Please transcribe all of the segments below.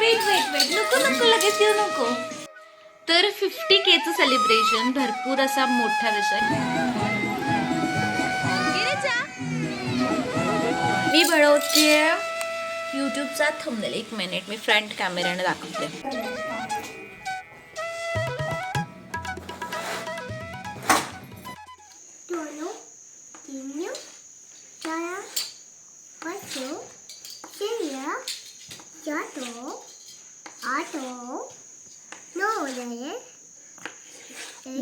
Weight weight weight नको नको लगेच येऊ नको. तर फिफ्टी केचं सेलिब्रेशन भरपूर असा मोठा विषय. मी बनवते युट्यूबचा थंबनेल एक मिनिट मी फ्रंट कॅमेऱ्याने दाखवते. Uno, auto. No, there is.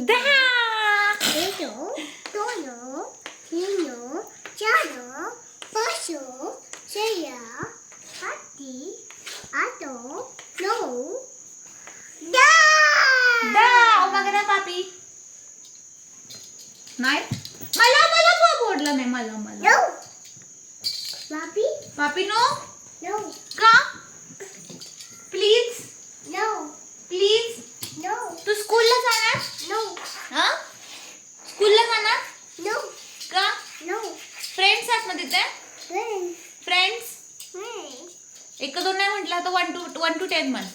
Dog. Little, Tolo, Nino, Chano, Pasho, Shaya, Hatti, Auto, No. Dog. Dog. Umaga na, Papi. Knife? Mala, mala po. Boardla na, mala, mala. No. Papi? Papi, no? No. Ka? Please नऊ please नऊ तू स्कूलला जाणार? नऊ हा? स्कूलला जाणार? नऊ का? नऊ फ्रेंड्स आहेत ना तिथे. फ्रेंड्स. एक दोन नाही म्हटलं तर one two one two ten म्हण.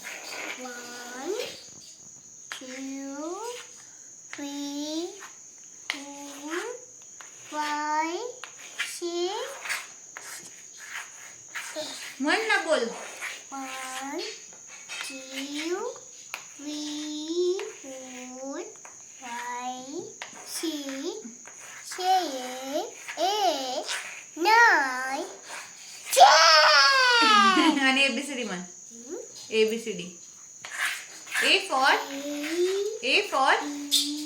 Six. म्हण ना बोल. A B C D. A for A for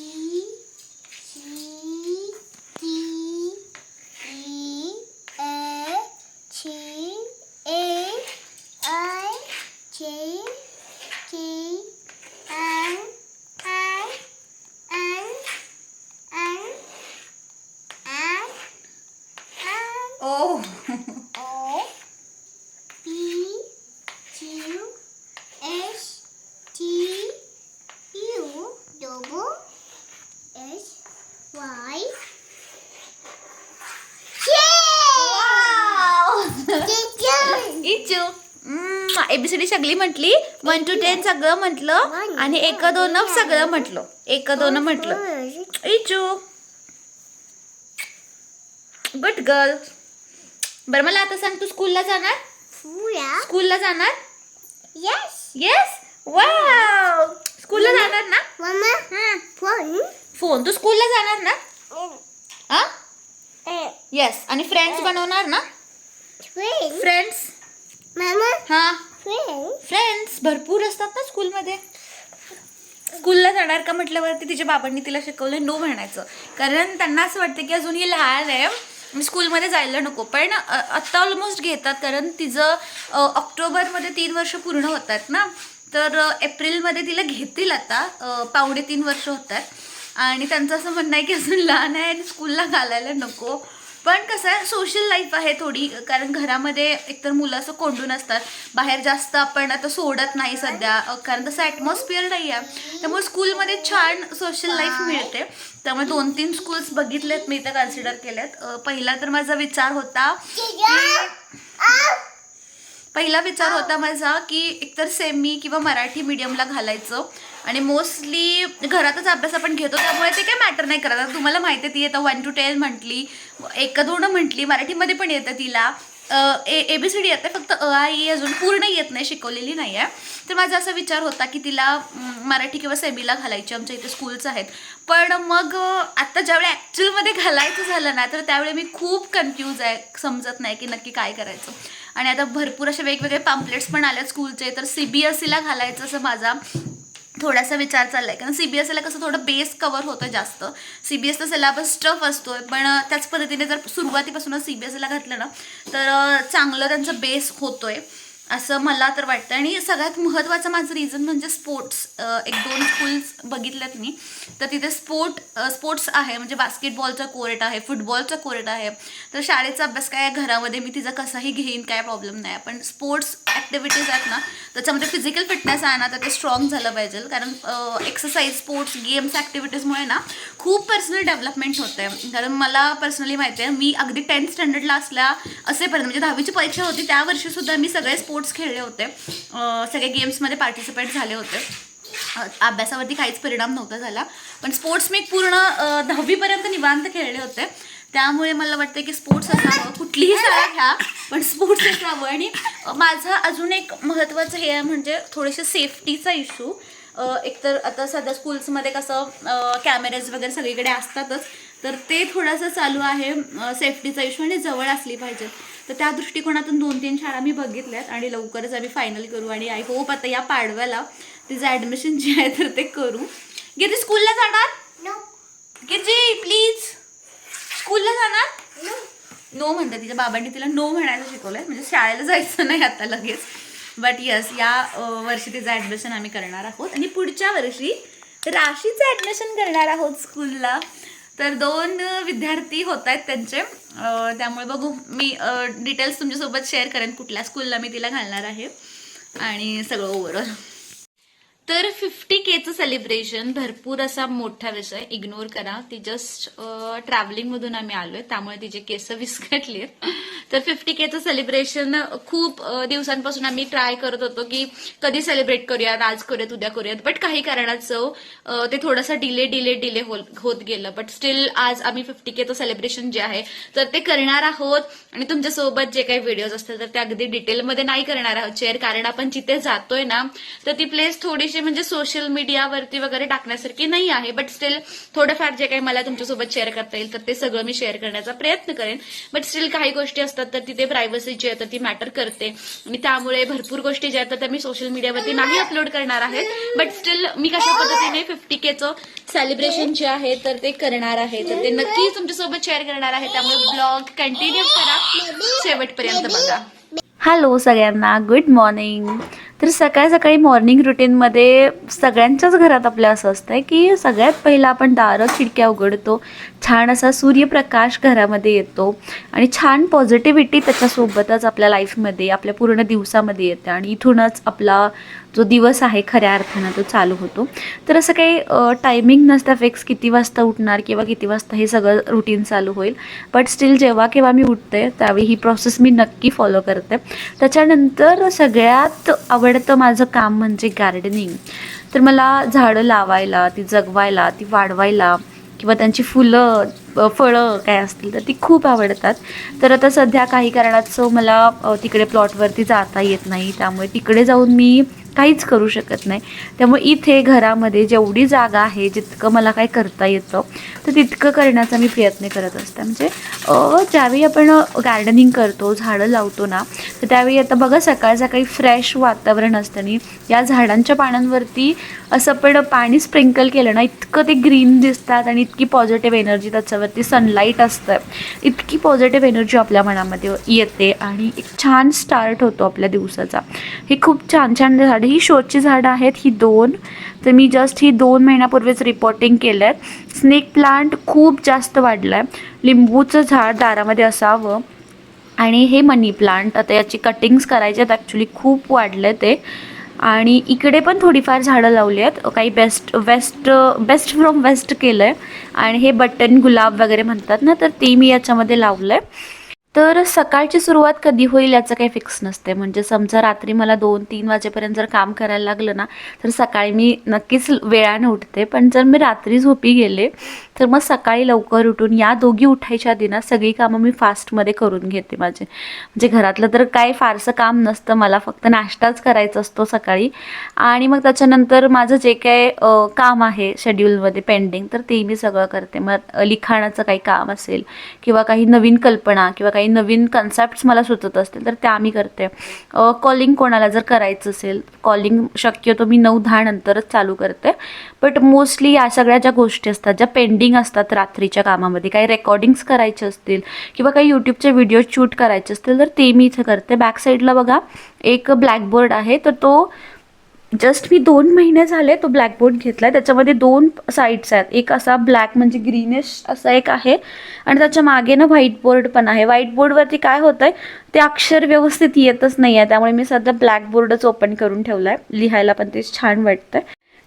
A B C D सगळी म्हटली. वन टू टेन सगळं म्हटलं. आणि एक दोन सगळं म्हटलं. एक दोन म्हटलं. इचू. गुड गर्ल बरं मला आता सांग तू स्कूलला जाणार. स्कूलला जाणार? Yes. येस वाव स्कूलला जाणार ना. फोन तू स्कूलला जाणार ना? हा Uh, येस आणि फ्रेंड्स बनवणार ना. फ्रेंड्स. हा. Friend. फ्रेंड्स भरपूर असतात ना स्कूलमध्ये स्कूलला जाणार का म्हटल्यावरती तिच्या बाबांनी तिला शिकवलं नो म्हणायचं. कारण त्यांना असं वाटतं की अजून ही लहान आहे मी स्कूलमध्ये जायला नको. पण आत्ता ऑलमोस्ट घेतात कारण तिचं ऑक्टोबरमध्ये तीन वर्ष पूर्ण होतात ना. तर एप्रिलमध्ये तिला घेतील आता पावडे पावणे तीन वर्ष होतात. आणि त्यांचं असं म्हणणं आहे की अजून लहान आहे आणि स्कूलला घालायला नको. पण कसं आहे सोशल लाईफ आहे थोडी. कारण घरामध्ये एकतर मुलं असं कोंडून असतात. बाहेर जास्त आपण आता सोडत नाही सध्या. कारण तसं ॲटमॉस्फिअर नाही आहे त्यामुळे स्कूलमध्ये छान सोशल लाईफ मिळते. त्यामुळे दोन तीन स्कूल्स बघितलेत मी इथं कन्सिडर केल्यात पहिला तर माझा विचार होता पहिला विचार होता माझा की एकतर सेमी किंवा मराठी मीडियमला घालायचं. आणि मोस्टली घरातच अभ्यास आपण घेतो त्यामुळे ते काही मॅटर नाही करत. आता तुम्हाला माहिती आहे ती आता वन टू टेन म्हटली एक दोन म्हटली मराठीमध्ये पण येतं तिला. ए बी सी डी येते फक्त अ आय ई अजून पूर्ण येत नाही शिकवलेली नाही आहे. तर माझा असा विचार होता की तिला मराठी किंवा सेमीला घालायची आमच्या इथे स्कूल्स आहेत. पण मग आत्ता ज्यावेळी ॲक्च्युअलमध्ये घालायचं झालं ना तर त्यावेळी मी खूप कन्फ्यूज आहे समजत नाही की नक्की काय करायचं. आणि आता भरपूर असे वेगवेगळे पाम्पलेट्स पण आले स्कूलचे तर सी बी एस सीला घालायचं असं माझा थोडासा विचार चाललाय. कारण सी बी एस एला कसं थोडं बेस कवर होतं जास्त. सी बी एसचा सिलेबस टफ असतोय पण त्याच पद्धतीने जर सुरुवातीपासूनच सी बी एस एला घातलं ना तर चांगलं त्यांचं बेस होतोय. असं मला तर वाटतं. आणि सगळ्यात महत्त्वाचं माझं रिझन म्हणजे स्पोर्ट्स एक दोन स्कूल्स बघितल्यात मी. तर तिथे स्पोर्ट स्पोर्ट्स आहे. म्हणजे बास्केटबॉलचा कोर्ट आहे फुटबॉलचा कोर्ट आहे. तर शाळेचा अभ्यास काय घरामध्ये मी तिचा कसाही घेईन काय प्रॉब्लेम नाही. पण स्पोर्ट्स ॲक्टिव्हिटीज आहेत ना त्याच्यामध्ये फिजिकल फिटनेस आहे ना तर ते स्ट्रॉंग झालं पाहिजे. कारण एक्सरसाइज स्पोर्ट्स गेम्स ॲक्टिव्हिटीजमुळे ना खूप पर्सनल डेव्हलपमेंट होते कारण मला पर्सनली माहिती आहे मी अगदी टेन्थ स्टँडर्डला असल्या असेपर्यंत म्हणजे दहावीची परीक्षा होती त्या वर्षीसुद्धा मी सगळे स्पोर्ट्स खेळले होते. सगळे गेम्समध्ये पार्टिसिपेट झाले होते. अभ्यासावरती काहीच परिणाम नव्हता झाला. पण स्पोर्ट्स मी पूर्ण दहावीपर्यंत निवांत खेळले होते. त्यामुळे मला वाटतं की स्पोर्ट्स असावं कुठलीही शाळा घ्या पण स्पोर्ट्स असावं. आणि माझा अजून एक महत्त्वाचं हे आहे म्हणजे थोडेसे सेफ्टीचा इशू एकतर आता सध्या स्कूल्समध्ये कसं कॅमेरेज वगैरे सगळीकडे असतातच तर ते थोडंसं चालू आहे सेफ्टीचा इश्यू आणि जवळ असली पाहिजे. तर त्या दृष्टिकोनातून दोन तीन शाळा मी बघितल्यात आणि लवकरच आम्ही फायनल करू आणि आय होप आता या पाडव्याला तिचं ॲडमिशन जे आहे तर ते करू. गिरजी स्कूलला जाणार. गिरजी प्लीज स्कूलला जाणार. नो म्हणतात तिच्या बाबांनी तिला नो म्हणायला शिकवलंय. म्हणजे शाळेला जायचं नाही आता लगेच. बट यस या वर्षी तिचं ॲडमिशन आम्ही करणार आहोत. आणि पुढच्या वर्षी राशीचं ॲडमिशन करणार आहोत स्कूलला तर दोन विद्यार्थी होत आहेत त्यांचे त्यामुळे बघू. मी डिटेल्स तुमच्यासोबत शेअर करेन कुठल्या स्कूलला मी तिला घालणार आहे. आणि सगळं ओव्हरऑल तर फिफ्टी केचं सेलिब्रेशन भरपूर असा मोठा विषय. इग्नोर करा. ती जस्ट ट्रॅव्हलिंगमधून आम्ही आलोय. त्यामुळे तिचे केस विस्कटले तर फिफ्टी केचं सेलिब्रेशन खूप दिवसांपासून आम्ही ट्राय करत होतो की कधी सेलिब्रेट करूयात आज करूयात उद्या करूयात. बट काही कारणाचं ते थोडंसं डिले डिले डिले होत गेलं. बट स्टील आज आम्ही फिफ्टी केचं सेलिब्रेशन जे आहे तर ते करणार आहोत. आणि तुमच्यासोबत जे काही व्हिडिओज असतील तर ते अगदी डिटेलमध्ये नाही करणार आहोत शेअर कारण आपण जिथे जातोय ना तर ती प्लेस थोडीशी म्हणजे सोशल मीडियावरती वगैरे टाकण्यासारखी नाही आहे बट स्टील थोडंफार जे काही मला तुमच्यासोबत शेअर करता येईल तर ते सगळं मी शेअर करण्याचा प्रयत्न करेन. बट स्टील काही गोष्टी असतात तर तिथे प्रायव्हसी जी आहे तर ती मॅटर करते. आणि त्यामुळे भरपूर गोष्टी ज्या आहेत तर त्या मी सोशल मीडियावरती नाही अपलोड करणार आहे. बट स्टील मी कशा पद्धतीने फिफ्टी केचं सेलिब्रेशन जे आहे तर ते करणार आहे. तर ते नक्कीच तुमच्यासोबत शेअर करणार आहे. त्यामुळे ब्लॉग कंटिन्यू करा. शेवटपर्यंत बघा. हॅलो सगळ्यांना. गुड मॉर्निंग तर सकाळी सकाळी मॉर्निंग रुटीनमध्ये सगळ्यांच्याच घरात आपल्या असं असतं की सगळ्यात पहिला आपण दारं खिडक्या उघडतो. छान असा सूर्यप्रकाश घरामध्ये येतो. आणि छान पॉझिटिव्हिटी त्याच्यासोबतच आपल्या लाईफमध्ये आपल्या पूर्ण दिवसामध्ये येते. आणि इथूनच आपला जो दिवस आहे खऱ्या अर्थानं तो चालू होतो. तर असं काही टायमिंग नसतं फिक्स किती वाजता उठणार किंवा किती वाजता हे सगळं रुटीन चालू होईल. बट स्टील जेव्हा केव्हा मी उठते त्यावेळी ही प्रोसेस मी नक्की फॉलो करते. त्याच्यानंतर सगळ्यात आवडतं माझं काम म्हणजे गार्डनिंग तर मला झाडं लावायला ती जगवायला ती वाढवायला किंवा त्यांची फुलं फळं काय असतील तर ती खूप आवडतात. तर आता सध्या काही कारणाचं मला तिकडे प्लॉटवरती जाता येत नाही. त्यामुळे तिकडे जाऊन मी काहीच करू शकत नाही. त्यामुळे इथे घरामध्ये जेवढी जागा आहे जितकं मला काय करता येतं तर तितकं करण्याचा मी प्रयत्न करत असते. म्हणजे ज्यावेळी आपण गार्डनिंग करतो झाडं लावतो ना तर त्यावेळी आता बघा सकाळ सकाळी फ्रेश वातावरण असतं आणि या झाडांच्या पानांवरती असं पण पाणी स्प्रिंकल केलं ना इतकं ते ग्रीन दिसतात आणि इतकी पॉझिटिव्ह एनर्जी त्याच्यावरती सनलाईट असतं. इतकी पॉझिटिव्ह एनर्जी आपल्या मनामध्ये येते आणि एक छान स्टार्ट होतो आपल्या दिवसाचा. हे खूप छान छान झाडे ही शोची झाडं आहेत ही दोन. तर मी जस्ट ही दोन महिन्यापूर्वीच रिपोर्टिंग केलं आहे स्नेक प्लांट खूप जास्त वाढलं आहे लिंबूचं झाड दारामध्ये असावं. आणि हे मनी प्लांट आता याची कटिंग्स करायचे आहेत ॲक्च्युली खूप वाढले ते. आणि इकडे पण थोडीफार झाडं लावली आहेत. काही best waste best from waste केलं आहे आणि हे बटन गुलाब वगैरे म्हणतात ना तर ते मी याच्यामध्ये लावलं आहे तर सकाळची सुरुवात कधी होईल याचं काही फिक्स नसते म्हणजे समजा रात्री मला दोन तीन वाजेपर्यंत जर काम करायला लागलं ना तर सकाळी मी नक्कीच वेळानं उठते. पण जर मी रात्री झोपी गेले तर मग सकाळी लवकर उठून या दोघी उठायच्या आधी ना सगळी कामं मी फास्टमध्ये करून घेते माझे. म्हणजे घरातलं तर काय फारसं काम नसतं मला फक्त नाश्ताच करायचा असतो सकाळी. आणि मग त्याच्यानंतर माझं जे काय काम आहे शेड्यूलमध्ये पेंडिंग तर ते मी सगळं करते. मग लिखाणाचं काही काम असेल किंवा काही नवीन कल्पना किंवा काही नवीन कन्सेप्ट्स मला सुचत असतील तर त्या मी करते. कॉलिंग कोणाला जर करायचं असेल कॉलिंग शक्यतो मी नऊ दहा नंतरच चालू करते. बट मोस्टली या सगळ्या ज्या गोष्टी असतात ज्या पेंडिंग असतात रात्रीच्या कामामध्ये काही रेकॉर्डिंग्स करायचे असतील किंवा काही यूट्यूबचे व्हिडिओ शूट करायचे असतील तर ते मी इथे करते. बॅक साईडला बघा एक ब्लॅकबोर्ड आहे तर तो जस्ट मी दोन महिने झाले तो ब्लॅकबोर्ड घेतला आहे त्याच्यामध्ये दोन साईड्स आहेत. एक असा ब्लॅक म्हणजे ग्रीनिश असा एक आहे आणि त्याच्यामागे ना व्हाईट बोर्ड पण आहे. व्हाईट बोर्डवरती काय होतं आहे ते अक्षर व्यवस्थित येतच नाही आहे त्यामुळे मी सध्या ब्लॅकबोर्डच ओपन करून ठेवला आहे लिहायला पण ते छान वाटतं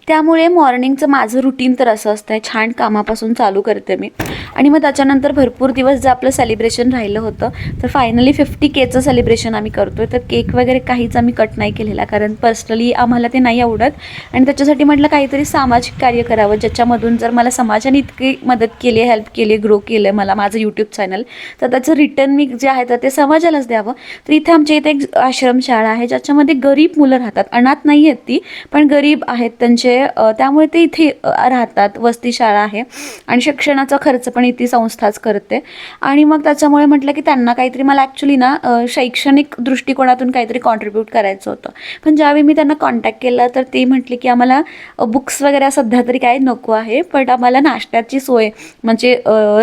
त्यामुळे मॉर्निंगचं माझं रुटीन तर असं असतं आहे छान कामापासून चालू करते मी. आणि मग त्याच्यानंतर भरपूर दिवस जे आपलं सेलिब्रेशन राहिलं होतं तर फायनली फिफ्टी केचं सेलिब्रेशन आम्ही करतो आहे तर केक वगैरे काहीच आम्ही कट नाही केलेला कारण पर्सनली आम्हाला ते नाही आवडत. आणि त्याच्यासाठी म्हटलं काहीतरी सामाजिक कार्य करावं ज्याच्यामधून जर मला समाजाने इतकी मदत केली हेल्प केली ग्रो केलं आहे मला माझं यूट्यूब चॅनल तर त्याचं रिटर्न मी जे आहे तर ते समाजालाच द्यावं. तर इथे आमच्या इथे एक आश्रमशाळा आहे ज्याच्यामध्ये गरीब मुलं राहतात. अनाथ नाही आहेत ती पण गरीब आहेत त्यांचे म्हणजे त्यामुळे ते इथे राहतात वस्ती शाळा आहे. आणि शिक्षणाचा खर्च पण इथे संस्थाच करते. आणि मग त्याच्यामुळे म्हटलं की त्यांना काहीतरी मला ॲक्च्युली ना शैक्षणिक दृष्टिकोनातून काहीतरी कॉन्ट्रीब्यूट करायचं होतं. पण ज्यावेळी मी त्यांना कॉन्टॅक्ट केला तर ते म्हटले की आम्हाला बुक्स वगैरे सध्या तरी काही नको आहे. पण आम्हाला नाश्त्याची सोय म्हणजे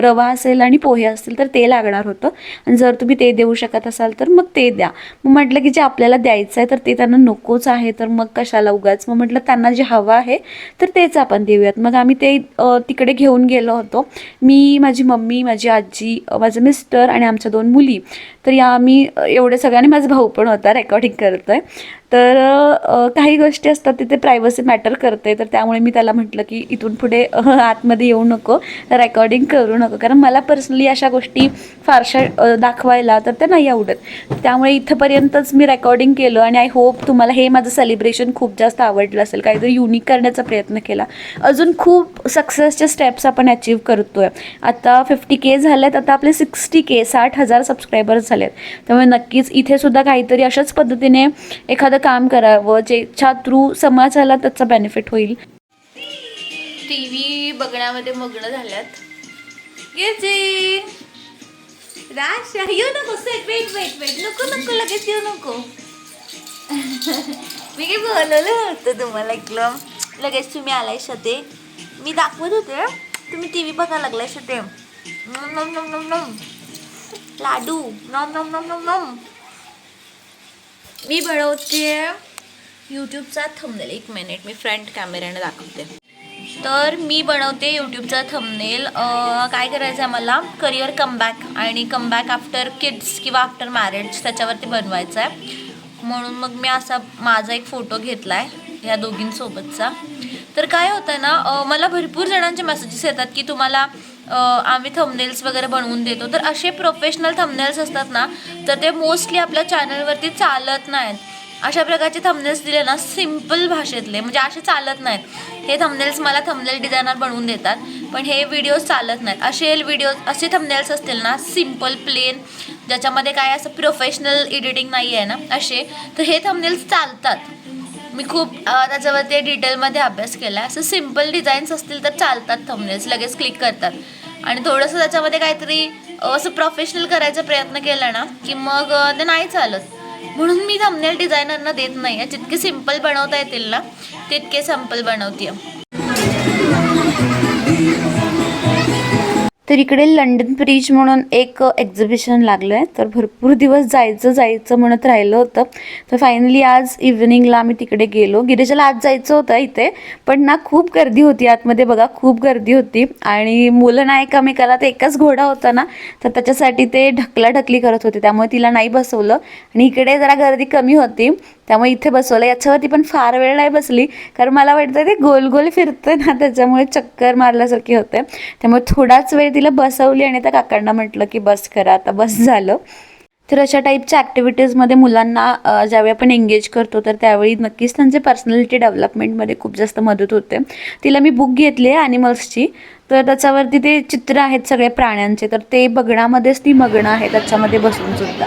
रवा असेल आणि पोहे असतील तर ते लागणार होतं. आणि जर तुम्ही ते देऊ शकत असाल तर मग ते द्या. मग म्हटलं की जे आपल्याला द्यायचं आहे तर ते त्यांना नकोच आहे. तर मग कशाला उगाच? मग म्हटलं त्यांना जे हवं आहे तर तेच आपण देऊयात. मग आम्ही ते तिकडे घेऊन गेलो होतो. मी माझी मम्मी माझी आजी माझं मिस्टर आणि आमच्या दोन मुली. तर या आम्ही एवढे सगळ्यांनी माझा भाऊ पण होता रेकॉर्डिंग करतो आहे तर काही गोष्टी असतात तिथे प्रायव्हसी मॅटर करते. तर त्यामुळे मी त्याला म्हटलं की इथून पुढे आतमध्ये येऊ नको. रेकॉर्डिंग करू नको. कारण मला पर्सनली अशा गोष्टी फारशा दाखवायला तर त्या नाही आवडत. त्यामुळे इथंपर्यंतच मी रेकॉर्डिंग केलं आणि आय होप तुम्हाला हे माझं सेलिब्रेशन खूप जास्त आवडलं असेल. काहीतरी युनिक करण्याचा प्रयत्न केला. अजून खूप सक्सेसचे स्टेप्स आपण अचीव आहे आता फिफ्टी के झालेत. आता आपले सिक्स्टी के साठ हजार सबस्क्रायबर्स झालेत. त्यामुळे नक्कीच इथे सुद्धा काहीतरी अशाच पद्धतीने एखादं काम करावं ज्याच्या थ्रू समाजाला त्याचा बेनिफिट होईल. टी व्ही बघण्यामध्ये मग्न झाल्यात. येते राशा येऊ नको वेट वेट वेट नको नको लगेच येऊ नको. मी काही बोलवलं होतं तुम्हाला ऐकलं लगेच तुम्ही आलाय शते मी दाखवत होते तुम्ही टी व्ही बघायला लागलाय शते नम नम नम नम नम लाडू. नम नम नम नम नम मी बनवते यूट्यूबचा थंबनेल एक मिनिट मी फ्रंट कॅमेऱ्याने दाखवते. तर मी बनवते यूट्यूबचा थंबनेल काय करायचं आहे मला करिअर कमबॅक आणि कमबॅक आफ्टर किड्स किंवा आफ्टर मॅरेज त्याच्यावरती बनवायचं आहे म्हणून मग मी असा माझा एक फोटो घेतला आहे ह्या दोघींसोबतचा. तर काय होतं ना मला भरपूर जणांचे मेसेजेस येतात की तुम्हाला आम्ही थंबनेल्स वगैरे बनवून देतो. तर असे प्रोफेशनल थंबनेल्स असतात ना तर ते मोस्टली आपल्या चॅनलवरती चालत नाहीत. अशा प्रकारचे थंबनेल्स दिले ना सिंपल भाषेतले म्हणजे असे चालत नाहीत. हे थंबनेल्स मला थंबनेल डिझायनर बनवून देतात पण हे व्हिडिओज चालत नाहीत. असे व्हिडिओ असे थंबनेल्स असतील ना सिंपल प्लेन ज्याच्यामध्ये काय असं प्रोफेशनल एडिटिंग नाही आहे ना असे तर हे थंबनेल्स चालतात. मी खूप त्याच्यावरती डिटेलमध्ये अभ्यास केला आहे असं सिंपल डिझाईन्स असतील तर चालतात थंबनेल्स लगेच क्लिक करतात. आणि थोडंसं त्याच्यामध्ये काहीतरी असं प्रोफेशनल करायचा प्रयत्न केला ना की मग ते नाही चालत. म्हणून मी थंबनेल डिझायनरना देत नाही. आहे जितके सिंपल बनवता येतील ना तितके सिंपल बनवते तर इकडे लंडन ब्रिज म्हणून एक एक्झिबिशन लागलं आहे तर भरपूर दिवस जायचं जायचं म्हणत राहिलं होतं. तर फायनली आज इव्हनिंगला आम्ही तिकडे गेलो. गिरीजाला आज जायचं होतं इथे पण ना खूप गर्दी होती आतमध्ये बघा खूप गर्दी होती. आणि मुलं नाही एकामेकाला ते एकच घोडा होता ना तर त्याच्यासाठी ते ढकलाढकली करत होते. त्यामुळे तिला नाही बसवलं. आणि इकडे जरा गर्दी कमी होती. त्यामुळे इथे बसवलं. याच्यावरती पण फार वेळ नाही बसली. कारण मला वाटतं ते गोल गोल फिरतं ना त्याच्यामुळे चक्कर मारल्यासारखी होते. त्यामुळे थोडाच वेळ तिला बसवली आणि त्या काकांना म्हटलं की बस करा आता बस झालं. तर अशा टाईपच्या ॲक्टिव्हिटीजमध्ये मुलांना ज्यावेळी आपण एंगेज करतो तर त्यावेळी नक्कीच त्यांचे पर्सनॅलिटी डेव्हलपमेंटमध्ये खूप जास्त मदत होते. तिला मी बुक घेतली आहे ॲनिमल्सची तर त्याच्यावरती ते चित्र आहेत सगळे प्राण्यांचे. तर ते बघण्यामध्येच ती मग्न आहे त्याच्यामध्ये बसून सुद्धा.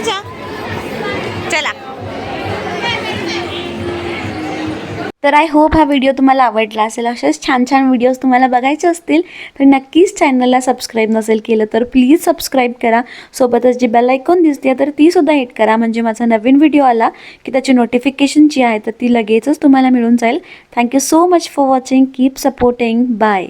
जा. चला. तर आय होप हा व्हिडिओ तुम्हाला आवडला असेल. असेच छान छान व्हिडिओज तुम्हाला बघायचे असतील तर नक्कीच चॅनलला सबस्क्राईब नसेल केलं तर प्लीज सबस्क्राईब करा. सोबतच जी बेल ऐकून दिसते तर ती सुद्धा हिट करा. म्हणजे माझा नवीन व्हिडिओ आला की त्याची नोटिफिकेशन जी आहे तर ती लगेचच तुम्हाला मिळून जाईल. Thank you so much for watching keep supporting bye